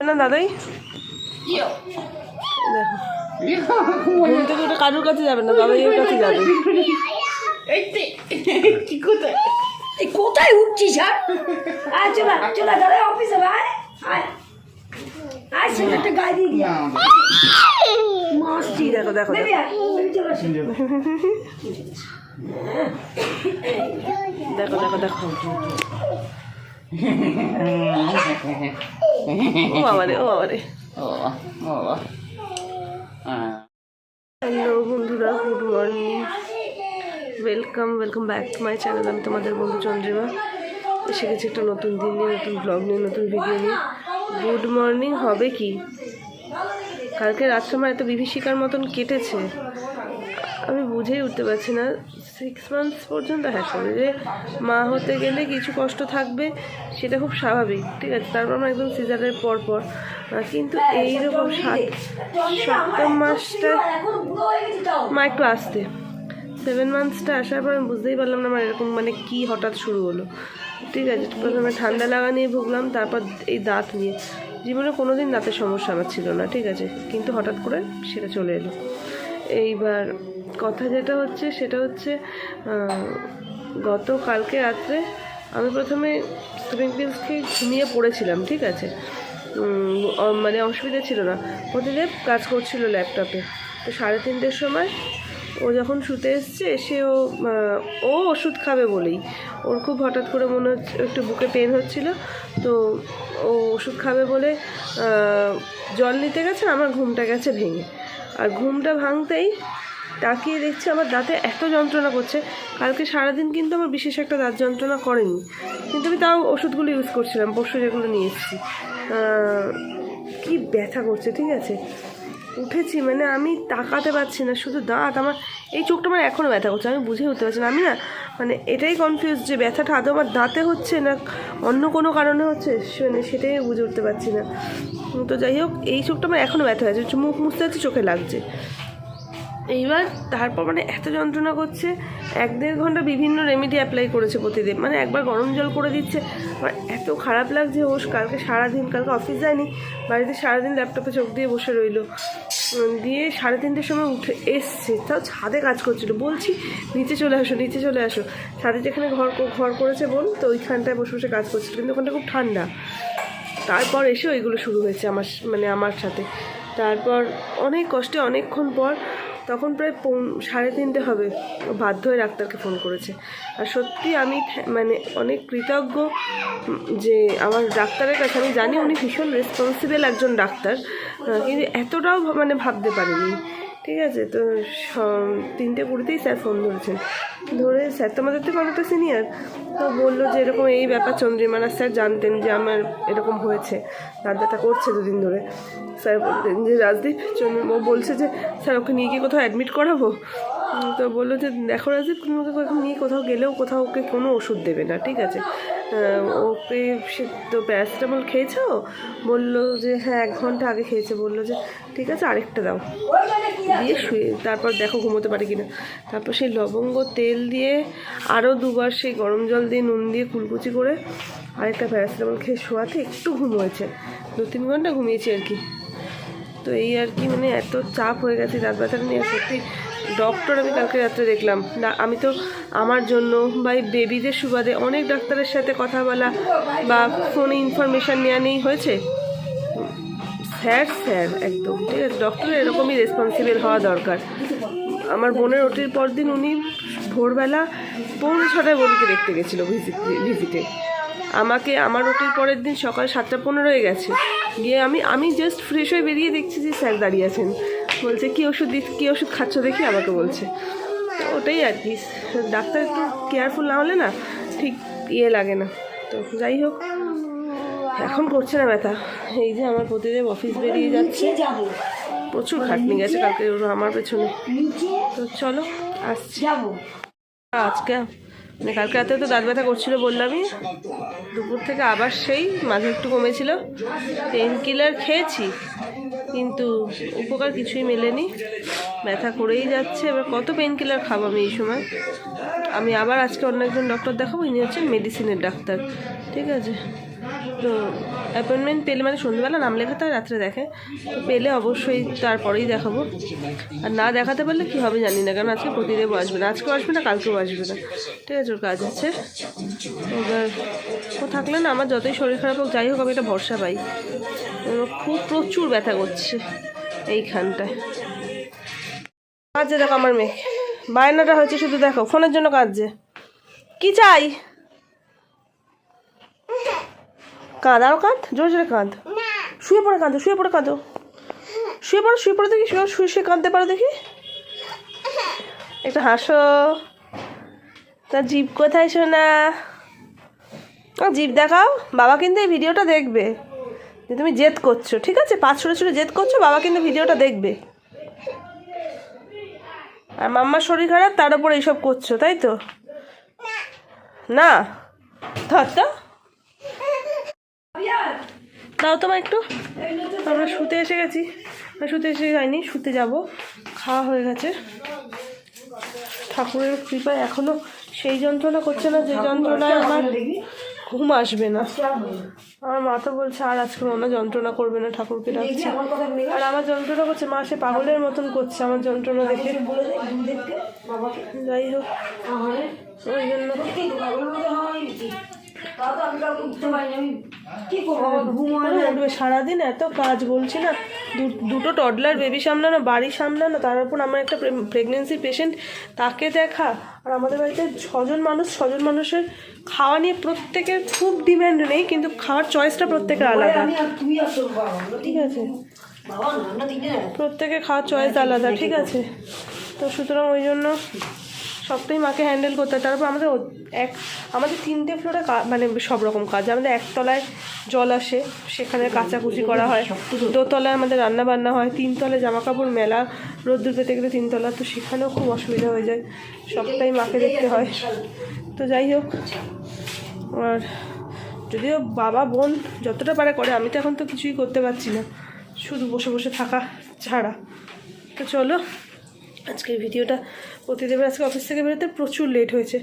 না দাদাই? দেখো। ঘুম থেকে উঠে কারুর কাছে যাবে না দাদাই ওর কাছে যাবে। কোথায়? উঠছিস আর চলা চলা দাদা অফিসে দিয়া মাসি দেখো দেখো দেখো। বেবি ও বাবা রে ও বাবা হ্যালো বন্ধুরা good morning welcome welcome back to my channel আমি তোমাদের বন্ধু চন্দ্রিমা। এসে গেছি একটা নতুন দিন নিয়ে নতুন ব্লগ নিয়ে নতুন ভিডিও নিয়ে। গুড মর্নিং হবে কি? কালকে রাত্রে আমার এত বিভীষিকার মতন কেটেছে। আমি বুঝেই উঠতে পারছি না। সিক্স মান্থস পর্যন্ত হ্যাঁ যে মা হতে গেলে কিছু কষ্ট থাকবে, সেটা খুব স্বাভাবিক, ঠিক আছে? তারপর আমার একদম সিজারের পর পর কিন্তু এইরকম সাত, সপ্তম মাসটা মা একটু আসতে। সেভেন মান্থসটা আসার পর আমি বুঝতেই পারলাম না আমার এরকম মানে কি হঠাৎ শুরু হলো। ঠিক আছে, প্রথমে ঠান্ডা লাগা নিয়ে ভুগলাম, তারপর এই দাঁত নিয়ে। জীবনে কোনো দিন দাঁতের সমস্যা আমার ছিল না, ঠিক আছে? কিন্তু হঠাৎ করে সেটা চলে এলো। এইবার কথা যেটা হচ্ছে সেটা হচ্ছে গত কালকে রাত্রে আমি প্রথমে স্লিপিং পিলস খেয়ে ঘুমিয়ে পড়েছিলাম, ঠিক আছে? মানে অসুবিধা ছিল না। প্রতিদেব কাজ করছিল ল্যাপটপে। তো সাড়ে তিনটের সময় ও যখন শুতে এসছে, এসে ও ও ওষুধ খাবে বলেই। ওর খুব হঠাৎ করে মনে হচ্ছে, একটু বুকে পেন হচ্ছিল। তো ও ওষুধ খাবে বলে জল নিতে গেছে, আমার ঘুমটা গেছে ভেঙে। আর ঘুমটা ভাঙতেই তাকিয়ে দেখছি আমার দাঁতে এত যন্ত্রণা করছে। কালকে সারাদিন কিন্তু আমার বিশেষ একটা দাঁত যন্ত্রণা করেনি। কিন্তু আমি তাও ওষুধগুলো ইউজ করছিলাম পরশু যেগুলো নিয়ে এসেছি। কি ব্যথা করছে, ঠিক আছে? উঠেছি মানে আমি তাকাতে পারছি না, শুধু দাঁত, আমার এই চোখটা আমার এখনও ব্যথা করছে, আমি বুঝে উঠতে পারছি না। আমি না মানে এটাই কনফিউজ যে ব্যথাটা আদৌ আমার দাঁতে হচ্ছে না অন্য কোনো কারণে হচ্ছে? মানে সেটাই বুঝে উঠতে পারছি না। তো যাই হোক, এই চোখটা আমার এখনও ব্যথা হয়েছে মুখ মুছতে হচ্ছে চোখে লাগছে। এইবার তারপর মানে এত যন্ত্রণা করছে, এক দেড় ঘণ্টা বিভিন্ন রেমেডি অ্যাপ্লাই করেছে প্রতিদিন। মানে একবার গরম জল করে দিচ্ছে। আমার এত খারাপ লাগছে ওস কালকে সারাদিন, কালকে অফিস যায়নি, বাড়িতে সারাদিন ল্যাপটপে চোখ দিয়ে বসে রইল। দিয়ে সাড়ে তিনটের সময় উঠে এসছে। তাও ছাদে কাজ করছিল। বলছি, নিচে চলে আসো, নিচে চলে আসো। ছাদে যেখানে ঘর ঘর করেছে বোন, তো ওইখানটায় বসে বসে কাজ করছিল। কিন্তু ওখানটা খুব ঠান্ডা। তারপর এসে ওইগুলো শুরু হয়েছে আমার মানে আমার সাথে। তারপর অনেক কষ্টে অনেকক্ষণ পর তখন প্রায় সাড়ে তিনটে হবে। বাধ্য হয়ে ডাক্তারকে ফোন করেছে। আর সত্যি আমি মানে অনেক কৃতজ্ঞ যে আমার ডাক্তারের কাছে, আমি জানি উনি ভীষণ রেসপন্সিবল একজন ডাক্তার। কিন্তু এতটাও মানে ভাবতে পারিনি। ঠিক আছে, তো তিনটে কুড়িতেই স্যার ফোন ধরেছেন ধরে স্যার তো আমাদের থেকে অনেকটা সিনিয়র তো বলল যে এরকম এই ব্যাপার চন্দ্রিমানা স্যার জানতেন যে আমার এরকম হয়েছে। দাদাটা করছে দুদিন ধরে। স্যার বলতেন যে, রাজদীপ ও বলছে যে, স্যার, ওকে নিয়ে গিয়ে কোথাও অ্যাডমিট করাবো? তো বলল যে, দেখো রাজদীপ, তুমি ওকে নিয়ে কোথাও গেলেও কোথাও ওকে কোনো ওষুধ দেবে না, ঠিক আছে? ওকে সে তো প্যারাসিটামল খেয়েছো? বলল যে হ্যাঁ এক ঘণ্টা আগে খেয়েছে। বলল যে, ঠিক আছে, আরেকটা দাও। দিয়ে শুয়ে, তারপর দেখো ঘুমোতে পারে কিনা। তারপর সেই লবঙ্গ তেল দিয়ে আরও দুবার সেই গরম জল দিয়ে নুন দিয়ে কুলকুচি করে আরেকটা প্যারাসিটামল খেয়ে শোয়াতে একটু ঘুম হয়েছে। দু তিন ঘণ্টা ঘুমিয়েছি আর কি। তো এই আর কি মানে এত চাপ হয়ে গেছে দাঁত ব্যথাটা নিয়ে, সত্যি ডক্টর আমি কালকে রাত্রে দেখলাম। না, আমি তো আমার জন্য বা এই বেবিদের সুবাদে অনেক ডাক্তারের সাথে কথা বলা বা ফোনে ইনফরমেশান নেওয়া নেই হয়েছে? স্যার স্যার, একদম। ঠিক আছে ডক্টর এরকমই রেসপন্সিবল হওয়া দরকার। আমার বোনের ওটির পর দিন উনি ভোরবেলা পৌনে ছটায় বোনকে দেখতে গেছিল ভিজিট ভিজিটে আমাকে, আমার ওটির পরের দিন সকাল সাতটা পনেরো হয়ে গেছে। গিয়ে আমি আমি জাস্ট ফ্রেশ হয়ে বেরিয়ে দেখছি যে স্যার দাঁড়িয়ে আছেন। বলছে কী ওষুধ দিচ্ছ কী ওষুধ খাচ্ছ দেখি? আমাকে বলছে তো ওটাই আর কি ডাক্তার একটু কেয়ারফুল না হলে না ঠিক ইয়ে লাগে না। তো যাই হোক এখন করছে না ব্যথা। এই যে আমার প্রতিদেব অফিস বেরিয়ে যাচ্ছে। প্রচুর খাটনি গেছে কালকে ওর আমার পেছনে। তো চলো আসছি। আজকে মানে কালকে রাতে তো দাঁত ব্যথা করছিল বললামই। দুপুর থেকে আবার সেই মাঝে একটু কমেছিল। পেন কিলার খেয়েছি। কিন্তু উপকার কিছুই মেলেনি। ব্যথা করেই যাচ্ছে। এবার কত পেন কিলার খাব আমি এই সময়? আমি আবার আজকে অন্য একজন ডক্টর দেখাবো, ইনি হচ্ছেন মেডিসিনের ডাক্তার। ঠিক আছে? তো অ্যাপয়েন্টমেন্ট পেলে মানে সন্ধ্যেবেলা নাম লেখাতে হয়, রাত্রে দেখে। পেলে অবশ্যই তারপরেই দেখাবো। আর না দেখাতে পারলে কী হবে জানি না, কারণ আজকে প্রতিদেবও আসবে না। আজকেও আসবে না, কালকেও আসবে না। ঠিক আছে, ওর কাজ আছে। এবার ও থাকলে না আমার যতই শরীর খারাপ হোক, যাই হোক, আমি একটা ভরসা পাই। খুব প্রচুর ব্যথা করছে এইখানটায়। কাজে দেখো আমার মেয়ে বায়নাটা হয়েছে, শুধু দেখো, ফোনের জন্য কাঁদছে। কি চাই? কাঁদ আরও কাঁদ জোরে জোরে কাঁদ। শুয়ে পড়ে কাঁদো শুয়ে পড়ে কাঁদো। শুয়ে পড়ো শুয়ে পড়ে দেখি শুয়ে শুয়ে শুয়ে কাঁদতে পারো দেখি। একটু হাসো। তা জিভ কোথায় শোনা জিভ দেখাও বাবা কিন্তু এই ভিডিওটা দেখবে। যে তুমি জেদ করছ ঠিক আছে? পাঁচ ছুড়ে ছুড়ে জেদ করছ বাবা কিন্তু ভিডিওটা দেখবে। আর মাম্মার শরীর খারাপ তার উপর এইসব করছ তাই তো? না? ধর তো। দাও তোমার একটু। আমরা শুতে এসে গেছি। শুতে এসে যাইনি শুতে যাব। খাওয়া হয়ে গেছে। ঠাকুরের কৃপায় এখনও সেই যন্ত্রণা করছে না যে যন্ত্রণায় আমার ঘুম আসবে না। আমার মা তো বলছে আর আজকে মনে যন্ত্রণা করবে না ঠাকুরকে ডাকছে। আর আমার যন্ত্রণা করছে মা সে পাগলের মতন করছে আমার যন্ত্রণা দেখে। যাই হোক। ওই জন্য। কি করব? উঠবে সারাদিন এত কাজ বলছি না। দুটো টডলার বেবি সামলানো বাড়ি সামলানো তার উপর আমার একটা প্রেগনেন্সি পেশেন্ট তাকে দেখা। আর আমাদের বাড়িতে ছজন মানুষ ছজন মানুষের খাওয়া নিয়ে প্রত্যেকের খুব ডিম্যান্ড নেই কিন্তু খাওয়ার চয়েসটা প্রত্যেকের আলাদা। ঠিক আছে। প্রত্যেকের খাওয়ার চয়েস আলাদা ঠিক আছে। তো সুতরাং ওই জন্য সবটাই মাকে হ্যান্ডেল করতে হয়। তারপর আমাদের এক আমাদের তিনটে ফ্লোরে মানে সব রকম কাজ। আমাদের একতলায় জল আসে, সেখানে কাচাকুচি করা হয়। দোতলায় আমাদের রান্না বান্না হয়। তিনতলায় জামা কাপড় মেলা, রোদ্দুর পেতে গেলে তিনতলা। তো সেখানেও খুব অসুবিধা হয়ে যায়। সবটাই মাকে দেখতে হয়। তো যাই হোক, আর যদিও বাবা, বোন যতটা পারে করে, আমি তো এখন তো কিছুই করতে পারছি না। শুধু বসে বসে থাকা ছাড়া। তো চলো আজকের ভিডিওটা প্রতিদেবের আজকে অফিস থেকে বেরোতে প্রচুর লেট হয়েছে।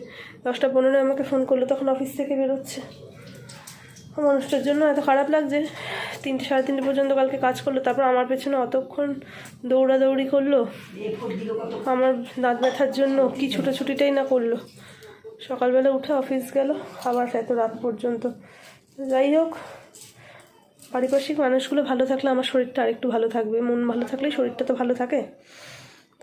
দশটা পনেরো আমাকে ফোন করল, তখন অফিস থেকে বেরোচ্ছে। মানুষটার জন্য এত খারাপ লাগছে। তিনটে, সাড়ে তিনটে পর্যন্ত কালকে কাজ করল, তারপর আমার পেছনে অতক্ষণ দৌড়াদৌড়ি করল। আমার দাঁত ব্যথার জন্য কি ছুটোছুটিটাই না করল। সকালবেলা উঠে অফিস গেল, আবার এত রাত পর্যন্ত। যাই হোক, পারিপার্শ্বিক মানুষগুলো ভালো থাকলে আমার শরীরটা আরেকটু ভালো থাকবে। মন ভালো থাকলে শরীরটা তো ভালো থাকে।